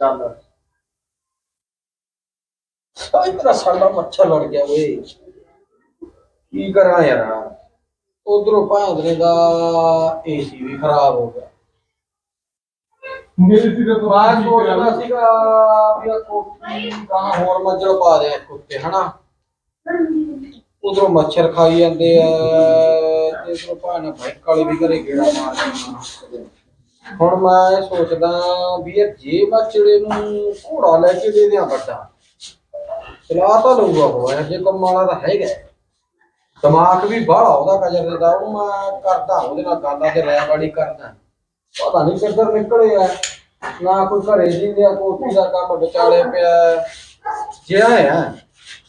ਚੱਲ। ਸਾਈ ਮੇਰਾ ਸਾਡਾ ਮੱਛਰ ਲੜ ਗਿਆ ਓਏ। ਕੀ ਕਰਾਂ ਯਾਰ? ਉਧਰੋਂ ਭਾਂਦਰੇ ਦਾ ਏਸੀ ਵੀ ਖਰਾਬ ਹੋ ਗਿਆ। ਮੇਰੇ ਸਿਰ ਤੋਂ ਸੋਚਦਾ ਸੀਗਾ ਵੀ ਆ ਕੋਠੀ ਕਹਾਂ ਹੋਰ ਮੱਜਰ ਪਾ ਦੇ ਇੱਕ ਉੱਤੇ ਹਨਾ? ਉਧਰੋਂ ਮੱਛਰ ਖਾਈ ਜਾਂਦੇ ਆ ਤੇ ਉਧਰੋਂ ਭਾਣਾ ਬੈਂਕ ਵਾਲੇ ਵੀ ਘਰੇ ਗੇੜਾ ਮਾਰ ਦਿੰਦੇ ਆ। ਹੁਣ ਮੈਂ ਸੋਚਦਾ ਵੀ ਇਹ ਜੇ ਬਚੜੇ ਨੂੰ ਘੋੜਾ ਲੈ ਕੇ ਦੇ ਦਿਆਂ ਵੱਡਾ ਚਲਾ ਤਾਂ ਲਊਗਾ ਉਹ, ਇਹ ਜੇ ਕੰਮ ਵਾਲਾ ਤਾਂ ਹੈਗਾ ਦਿਮਾਗ ਵੀ ਬਾਹਲਾ ਉਹਦਾ ਕਜਰ ਦਾ ਉਹ ਮੈਂ ਕਰਦਾ, ਉਹਦੇ ਨਾਲ ਗਾਲਾਂ ਤੇ ਰਹਿ ਵਾਲੀ ਕਰਦਾ। ਪਤਾ ਨਹੀਂ ਕਿੱਧਰ ਨਿਕਲੇ ਆ, ਨਾ ਕੋਈ ਘਰੇ ਜੀ ਲਿਆ ਕੋਠੀ ਦਾ ਕੰਮ ਵਿਚਾਲੇ ਪਿਆ। ਜਿਹਾ ਆ,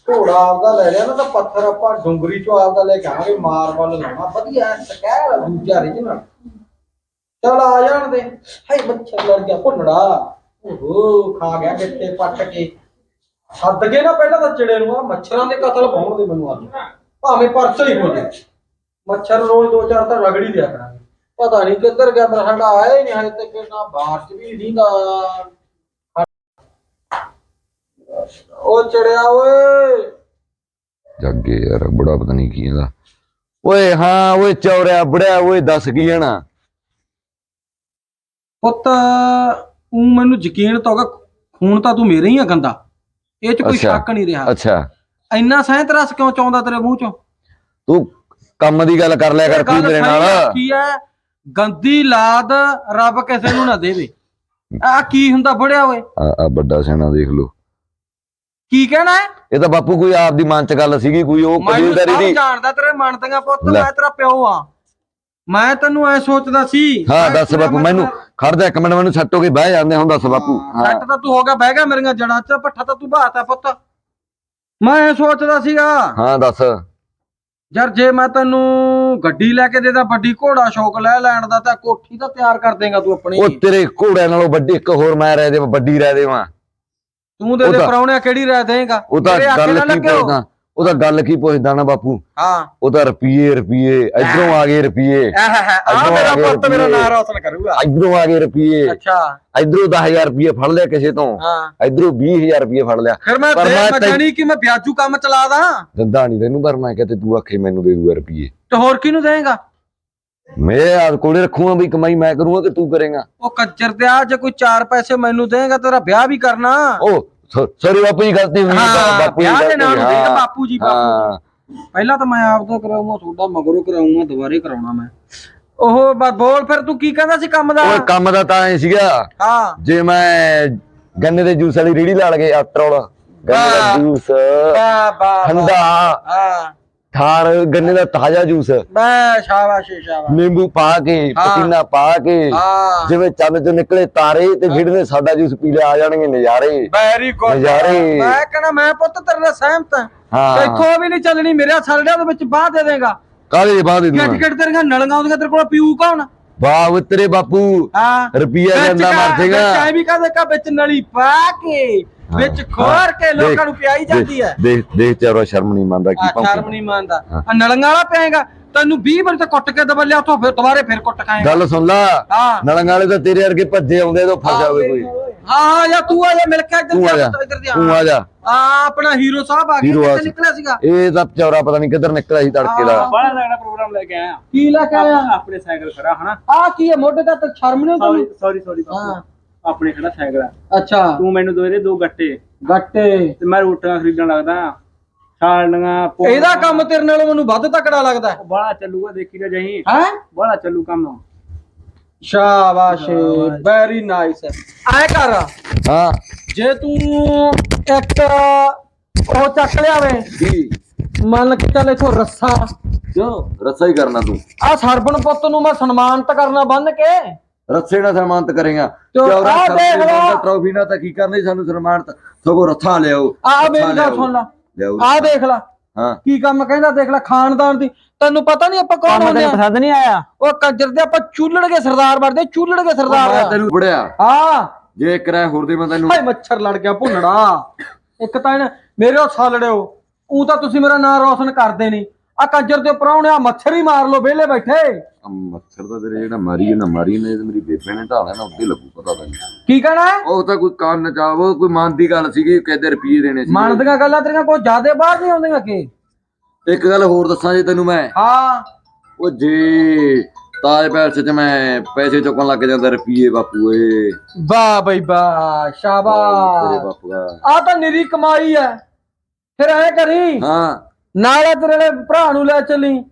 ਘੋੜਾ ਆਪਦਾ ਲੈ ਲਿਆ ਨਾ, ਤਾਂ ਪੱਥਰ ਆਪਾਂ ਡੁੰਗਰੀ ਚੋਂ ਆਪਦਾ ਲੈ ਕੇ ਆਵਾਂਗੇ ਮਾਰਬਲ ਲਾਉਣਾ। ਵਧੀਆ ਸਕੈਲ ਦੂਜਾ ਰੀਜਨਲ ਚਲ ਆ ਜਾਣ ਦੇ। ਹਾਏ, ਮੱਛਰ ਲੜ ਗਿਆ, ਭੁੰਨੜਾ। ਓਹੋ, ਖਾ ਗਿਆ ਗਿੱਟੇ ਪੱਟ ਕੇ। ਸੱਦ ਕੇ ਨਾ ਪਹਿਲਾਂ ਤਾਂ ਚਿੜੇ ਨੂੰ ਆ ਮੱਛਰਾਂ ਦੇ ਕਤਲ ਪਾਉਣ ਦੇ ਮੈਨੂੰ ਅੱਜ। ਭਾਵੇਂ ਪਰਚਾ ਹੀ ਹੋ ਜਾਏ ਮੱਛਰ ਰੋਜ਼ ਦੋ ਚਾਰ ਤਾਂ ਰਗੜੀ ਦਿਆ ਕਰਾਂਗੇ। ਪਤਾ ਨਹੀਂ ਕਿੱਧਰ ਗਿਆ ਮੇਰਾ ਸਾਡਾ ਆਇਆ ਹੀ ਨਹੀਂ ਹਜੇ ਤੱਕ, ਨਾ ਬਾਹਰ ਚ ਵੀ ਨਹੀਂ ਦਾ ਉਹ ਚੜਿਆ, ਓਏ। ਜੱਗੇ ਯਾਰ, ਬੜਾ ਪਤਾ ਨਹੀਂ ਕੀ ਇਹਦਾ। ਓਏ, ਹਾਂ, ਓਏ ਚੌਰਿਆ, ਬੜਿਆ, ਓਏ, ਦੱਸ ਕੀ ਜਾਣਾ? ਪੁੱਤ ਉਹ ਮੈਨੂੰ ਯਕੀਨ ਤਾਂ ਹੋਗਾ ਖੂਨ ਤਾਂ ਤੂੰ ਮੇਰੇ ਹੀ ਆ ਗੰਦਾ। ਇਹ ਚ ਕੋਈ ਅੱਛਾ। ਸ਼ੱਕ ਨਹੀਂ ਰਿਹਾ। ਅੱਛਾ। ਇੰਨਾ ਸਹਿਤ ਰਸ ਕਿਉਂ ਚਾਉਂਦਾ ਤੇਰੇ ਮੂੰਹ ਚੋਂ? ਤੂੰ ਕੰਮ ਦੀ ਗੱਲ ਕਰ ਲਿਆ ਕਰ ਗੱਲ ਮੇਰੇ ਸਹੀ ਨਾਲ। ਕੀ ਹੈ ਗੰਦੀ ਲਾਦ ਰੱਬ ਕਿਸੇ ਨੂੰ ਨਾ ਦੇਵੇ। ਆ ਕੀ ਹੁੰਦਾ ਬੜਿਆ ਓਏ? ਆ ਆ ਵੱਡਾ ਸਿਆਣਾ ਦੇਖ ਲਓ। ਕੀ ਕਹਿਣਾ ਹੈ ਇਹ ਤਾਂ ਬਾਪੂ ਕੋਈ ਆਪ ਦੀ ਮਨ ਚ ਗੱਲ ਸੀਗੀ ਕੋਈ ਉਹ ਮੈਨੂੰ ਕਬੀਲਦਾਰੀ ਸਭ ਦੀ। ਜਾਣਦਾ ਤੇਰੇ ਮਨ ਦੀਆਂ ਪੁੱਤ ਲੈ। ਮੈਂ ਤੇਰਾ ਪਿਓ ਆ। ਮੈਂ ਤੈਨੂੰ ਐ ਸੋਚਦਾ ਸੀ। ਹਾਂ ਮੈਂ ਦੱਸ ਬਾਪੂ ਮੈਨੂੰ ਮਤਲਬ- ਖੜ ਜਾ ਇੱਕ ਮਿੰਟ ਮੈਨੂੰ ਛੱਟੋ ਕੇ ਬਹਿ ਜਾਂਦੇ ਹੁਣ ਦੱਸ ਬਾਪੂ। ਹਾਂ। ਸੈੱਟ ਤਾਂ ਤੂੰ ਹੋ ਗਿਆ ਬਹਿ ਗਿਆ ਮੇਰੀਆਂ ਜੜਾਂ 'ਚ ਪੱਠਾ ਤਾਂ ਤੂੰ ਬਾਤਾ ਪੁੱਤ। ਮੈਂ ਸੋਚਦਾ ਸੀਗਾ ਹਾਂ ਦੱਸ। ਯਾਰ ਜੇ ਮੈਂ ਤੈਨੂੰ ਗੱਡੀ ਲੈ ਕੇ ਦੇਦਾ ਵੱਡੀ ਘੋੜਾ ਸ਼ੌਕ ਲੈ ਲੈਣ ਦਾ ਤਾਂ ਕੋਠੀ ਤਾਂ ਤਿਆਰ ਕਰ ਦੇਗਾ ਤੂੰ ਆਪਣੀ। ਉਹ ਤੇਰੇ ਘੋੜਿਆਂ ਨਾਲੋਂ ਵੱਡੀ ਇੱਕ ਹੋਰ ਮੈਂ ਰਹਿ ਦੇ ਵੱਡੀ ਰਹਿ ਦੇਵਾਂ। ਤੂੰ ਦੇ ਦੇ ਪਰਾਉਣਿਆ ਕਿਹੜੀ ਰਹਿ ਦੇਗਾ ਉਹ ਤਾਂ ਗੱਲ ਕੀ ਪੁੱਛਦਾ ਉਹ ਤਾਂ ਗੱਲ ਕੀ ਪੁੱਛਦਾ ਨਾ ਬਾਪੂ? ਹਾਂ। ਉਹ ਤਾਂ ਰੁਪਈਏ ਰੁਪਈਏ ਇਧਰੋਂ ਆ ਗਏ ਰੁਪਈਏ। ਆ ਮੇਰਾ ਪੁੱਤ ਮੇਰਾ। ਨਾਂ ਰੌਸ਼ਨ ਕਰੂਗਾ। ਇਧਰੋਂ ਆ ਗਏ ਰੁਪਈਏ। ਅੱਛਾ। ਇਧਰੋਂ 10000 ਰੁਪਈਏ ਫੜ ਲਿਆ ਕਿਸੇ ਤੋਂ। ਹਾਂ। ਇਧਰੋਂ 20000 ਰੁਪਈਏ ਫੜ ਲਿਆ। ਫਿਰ ਮੈਂ ਜਾਣੀ ਕਿ ਮੈਂ ਵਿਆਜੂ ਕੰਮ ਚਲਾ ਦਾਂ। ਦੰਦਾ ਨਹੀਂ ਤੈਨੂੰ ਪਰ ਮੈਂ ਕਹਿੰਦੇ ਤੂੰ ਆਖੇ ਮੈਨੂੰ ਦੇ ਦੂਗਾ ਰੁਪਈਏ। ਤੇ ਹੋਰ ਕਿਹਨੂੰ ਦੇਂਗਾ ਮੈਂ ਆ ਕੋਲੇ ਰੱਖੂਗਾ ਵੀ ਕਮਾਈ ਮੈਂ ਕਰੂੰਗਾ ਕਿ ਤੂੰ ਕਰੇਗਾ। ਉਹ ਕੰਜਰ ਤੇ ਆ ਜੇ ਕੋਈ 4 ਪੈਸੇ ਮੈਨੂੰ ਦੇਂਗਾ ਤੇਰਾ ਵਿਆਹ ਵੀ ਕਰਨਾ। ਉਹ ਸੌਰੀ ਬਾਪੂ ਜੀ ਗਲਤੀ ਹੋਈ ਹਾਂ ਬਾਪੂ ਜੀ ਵਿਆਹ ਦੇ ਨਾਲ ਹਾਂ। ਬਾਪੂ ਜੀ ਬਾਪੂ ਹਾਂ। ਪਹਿਲਾਂ ਤਾਂ ਮੈਂ ਆਪ ਤੋਂ ਕਰਾਉਂਗਾ ਤੁਹਾਡਾ ਮਗਰੋਂ ਕਰਾਉਂਗਾ ਦੁਬਾਰੇ ਕਰਾਉਣਾ ਮੈਂ। ਉਹ ਬ- ਬੋਲ ਫਿਰ ਤੂੰ ਕੀ ਕਹਿੰਦਾ ਸੀ ਕੰਮ ਦਾ? ਓਏ ਕੰਮ ਦਾ ਤਾਂ ਐ ਸੀਗਾ। ਹਾਂ। ਜੇ ਮੈਂ ਗੰਨੇ ਦੇ ਜੂਸ ਵਾਲੀ ਰੇੜੀ ਲਾ ਲਗੇ ਆਟਰੋਲ ਗੰਨੇ ਦਾ। ਜੂਸ ਬਾ ਬਾ ਠੰਡਾ। ਹਾਂ। ਥਾਰ ਗੰਨੇ ਦਾ ਤਾਜ਼ਾ ਜੂਸ। ਬਾ ਸ਼ਾਬਾਸ਼ ਸ਼ਾਬਾਸ਼। ਨਿੰਬੂ ਪਾ ਕੇ। ਪਤੀਨਾ ਪਾ ਕੇ ਜਿਵੇਂ ਚੰਨ ਚੋਂ ਨਿਕਲੇ ਤਾਰੇ ਤੇ ਜਿਹੜੇ ਸਾਡਾ ਜੂਸ ਪੀ ਲਿਆ ਆ ਜਾਣਗੇ ਨਜ਼ਾਰੇ। ਵੈਰੀ ਗੁੱਡ ਨਜ਼ਾਰੇ। ਮੈਂ ਕਹਿੰਦਾ ਮੈਂ ਪੁੱਤ ਤੇਰੇ ਨਾਲ ਸਹਿਮਤ ਹਾਂ। ਇੱਥੋਂ ਵੀ ਨਹੀਂ ਚੱਲਣੀ ਮੇਰੇ ਛਲੜਿਆਂ ਦੇ ਵਿੱਚ ਬਾਹ ਦੇ ਦੇਗਾ। ਕਾਲੇ ਦੇ ਕਿੱਟ ਦੂੰਗਾ ਕਿੱਟ ਤੇਰੀਆਂ ਨਲੀਆਂ ਆਉਂਦੀਆਂ ਤੇਰੇ ਕੋਲ ਪੀਊ ਕੌਣ? ਵਾਹ ਓਏ ਤੇਰੇ ਬਾਪੂ। ਹਾਂ। ਰੁਪਈਆ ਜਾਂਦਾ ਮਰ ਜਾਏਗਾ ਚਾਹ ਵੀ ਕਾਦੇ ਕਾ ਵਿੱਚ ਨਲੀ ਪਾ ਕੇ। ਵਿੱਚ ਖੋਰ ਕੇ ਲੋਕਾਂ ਨੂੰ ਪਿਆਈ ਜਾਂਦੀ ਹੈ। ਦੇਖ ਦੇਖ ਚਾਰੋ ਸ਼ਰਮ ਨਹੀਂ ਮੰਨਦਾ ਕੀ ਆ ਪੰਪ ਸ਼ਰਮ ਨਹੀਂ ਮੰਨਦਾ। ਆ ਨਲੀਆਂ ਵਾਲਾ ਪਿਆਏਗਾ ਤੈਨੂੰ 20 ਵਾਰ ਤਾਂ ਕੁੱਟ ਕੇ ਦਬਲਿਆ ਉੱਥੋਂ ਫਿਰ ਦੁਬਾਰੇ ਫਿਰ ਕੁੱਟ ਖਾਏਗਾ ਗੱਲ ਸੁਣ ਲਾ ਨਲੰਗ ਵਾਲੇ ਤਾਂ ਤੇਰੇ ਵਰਗੇ ਭੱਜੇ ਆਉਂਦੇ ਤੋਂ ਫਸ ਜਾਵੇ ਕੋਈ। ਹਾਂ ਜਾਂ ਤੂੰ ਆ ਜਾ ਮਿਲ ਕੇ ਇੱਧਰ ਜਾ ਇੱਧਰ ਦੀ ਤੂੰ ਆ ਜਾ। ਆ ਆਪਣਾ ਹੀਰੋ ਸਾਹਿਬ ਆ ਆ ਕਿੱਥੇ ਨਿਕਲਿਆ ਸੀਗਾ? ਇਹ ਤਾਂ ਚੌਰਾ ਪਤਾ ਨਹੀਂ ਕਿੱਧਰ ਨਿਕਲਿਆ ਸੀ ਤੜਕੇ ਦਾ। ਬੜਾ ਲੱਗਦਾ ਪ੍ਰੋਗਰਾਮ ਲੈ ਕੇ ਆਇਆ। ਕੀ ਲੈ ਕੇ ਆਇਆ? ਆਪਣੇ ਸਾਈਕਲ ਖੜਾ ਹਨਾ? ਆ ਕੀ ਹੈ ਮੋਢੇ ਦਾ ਤਾਂ ਸ਼ਰਮ ਨਹੀਂ ਸੌਰੀ ਤੈਨੂੰ? ਸੌਰੀ ਸੌਰੀ ਹਾਂ। ਆਪਣੇ ਖੜਾ ਸਾਈਕਲ ਆ। ਅੱਛਾ। ਤੂੰ ਮੈਨੂੰ ਦੋ ਇਹਦੇ ਦੋ ਗੱਟੇ। ਗੱਟੇ। ਤੇ ਮੈਂ ਰੋਟੀਆਂ ਖਰੀਦਣ ਲੱਗਦਾ। ਛਾਲਣੀਆਂ ਇਹਦਾ ਕੰਮ ਤੇਰੇ ਨਾਲੋਂ ਮੈਨੂੰ ਵੱਧ ਤਕੜਾ ਲੱਗਦਾ। ਹੈ ਬੜਾ ਚੱਲੂਗਾ ਦੇਖੀ ਤਾਂ ਜਹੀਂ ਹੈਂ? ਬੜਾ ਚੱਲੂ ਕੰਮ। ਸ਼ਾਬਾਸ਼ ਵੈਰੀ ਨਾਈਸ ਐ ਕਰ ਹਾਂ। ਜੇ ਤੂੰ ਇੱਕ ਉਹ ਚੱਕ ਲਿਆਵੇ ਕੀ ਮੰਨ ਕੇ ਚੱਲ ਇਥੋਂ ਰੱਸਾ। ਕਿਉਂ? ਰੱਸਾ ਹੀ ਕਰਨਾ ਤੂੰ। ਆ ਸਰਪਣ ਪੁੱਤ ਨੂੰ ਮੈਂ ਸਨਮਾਨਤ ਕਰਨਾ ਬੰਨ ਕੇ। ਰੱਸੇ ਨਾਲ ਸਨਮਾਨਤ ਕਰੇਗਾ। ਤੇ ਚੌਰਾ ਟਰੋਫੀ ਨਾਲ ਤਾਂ ਕੀ ਕਰਨੀ ਸਾਨੂੰ ਸਨਮਾਨਤ? ਸਗੋਂ ਰੱਥਾ ਲਿਆਓ ਆ ਮੇਰੀ ਗੱਲ। ਸੁਣ ਲੈ। ਆ ਦੇਖ ਲੈ। ਹਾਂ। ਕੀ ਕੰਮ ਕਹਿੰਦਾ ਦੇਖ ਲੈ ਖਾਨਦਾਨ ਦੀ। ਤੈਨੂੰ ਪਤਾ ਨਹੀਂ ਆਪਾਂ ਕੌਣ ਹੁੰਦੇ ਆ? ਪਸੰਦ ਨਹੀਂ ਆਇਆ। ਉਹ ਕੰਜਰ ਦੇ ਆਪਾਂ ਚੁੱਲੜਗੇ ਸਰਦਾਰ ਬਣਦੇ ਚੁੱਲੜਗੇ ਸਰਦਾਰ ਮੈਂ ਆ। ਤੈਨੂੰ ਪੜਿਆ ਹਾਂ। ਜੇ ਕਿਰਾਏ ਹੋਰ ਦੇ ਮੈਂ ਤੈਨੂੰ ਹਾਏ ਮੱਛਰ ਲੜ ਗਿਆ ਭੁੰਨੜਾ ਇੱਕ ਤਾਂ ਮੇਰੇ ਉਹ ਸਾਲੜਿਓ ਉਹ ਤਾਂ ਤੁਸੀਂ ਮੇਰਾ ਨਾਂ ਰੋਸ਼ਨ ਕਰਦੇ ਨਹੀਂ। ਆ ਕੰਜਰ ਦੇ ਪਰਾਉਣੇ ਆ ਮੱਛਰ ਹੀ ਮਾਰ ਲੋ ਵਿਹਲੇ ਬੈਠੇ। ਮੱਛਰ ਦਾ ਤੇਰੇ ਜਿਹੜਾ ਮਾਰੀ ਨਾ ਮਾਰੀ ਨੇ ਤੇ ਮੇਰੀ ਬੇਬੇ ਨੇ ਢਾਲਿਆ ਨਾ ਉੱਤੇ ਲੱਗੂ ਪਤਾ ਤੈਨੂੰ ਕੀ ਕਹਿਣਾ? ਹੈ? ਉਹ ਤਾਂ ਕੋਈ ਕੰਨ ਚਾਵੋ ਕੋਈ ਮਨ ਦੀ ਗੱਲ ਸੀਗੀ ਕਹਿੰਦੇ ਰੁਪਏ ਦੇਣੇ ਸੀ ਮੰਨਦੀਆਂ ਗੱਲਾਂ ਤੇਰੀਆਂ ਕੋਈ ਜ਼ਿਆਦੇ ਬਾਹਰ ਨਹੀਂ ਆਉਂਦੀਆਂ ਕਿ? ਇੱਕ ਗੱਲ ਹੋਰ ਦੱਸਾਂ ਜੇ ਤੈਨੂੰ ਮੈਂ। ਹਾਂ। ਉਹ ਜੇ ਤਾਜ ਪੈਲਸ ਚ ਮੈਂ ਪੈਸੇ ਚੁੱਕਣ ਲੱਗ ਜਾਂਦਾ ਰੁਪਏ ਬਾਪੂ ਏ ਵਾਹ ਬਈ ਵਾਹ ਤੇਰੇ ਸ਼ਾਬਾਸ਼। ਬਾਪੂ ਦਾ। ਆ ਤਾਂ ਨਿਰੀ ਕਮਾਈ ਐ ਫਿਰ ਐ ਕਰੀ। ਹਾਂ। ਨਾਲੇ ਤੇਰੇ ਵਾਲੇ ਭਰਾ ਨੂੰ ਲੈ ਚੱਲੀ?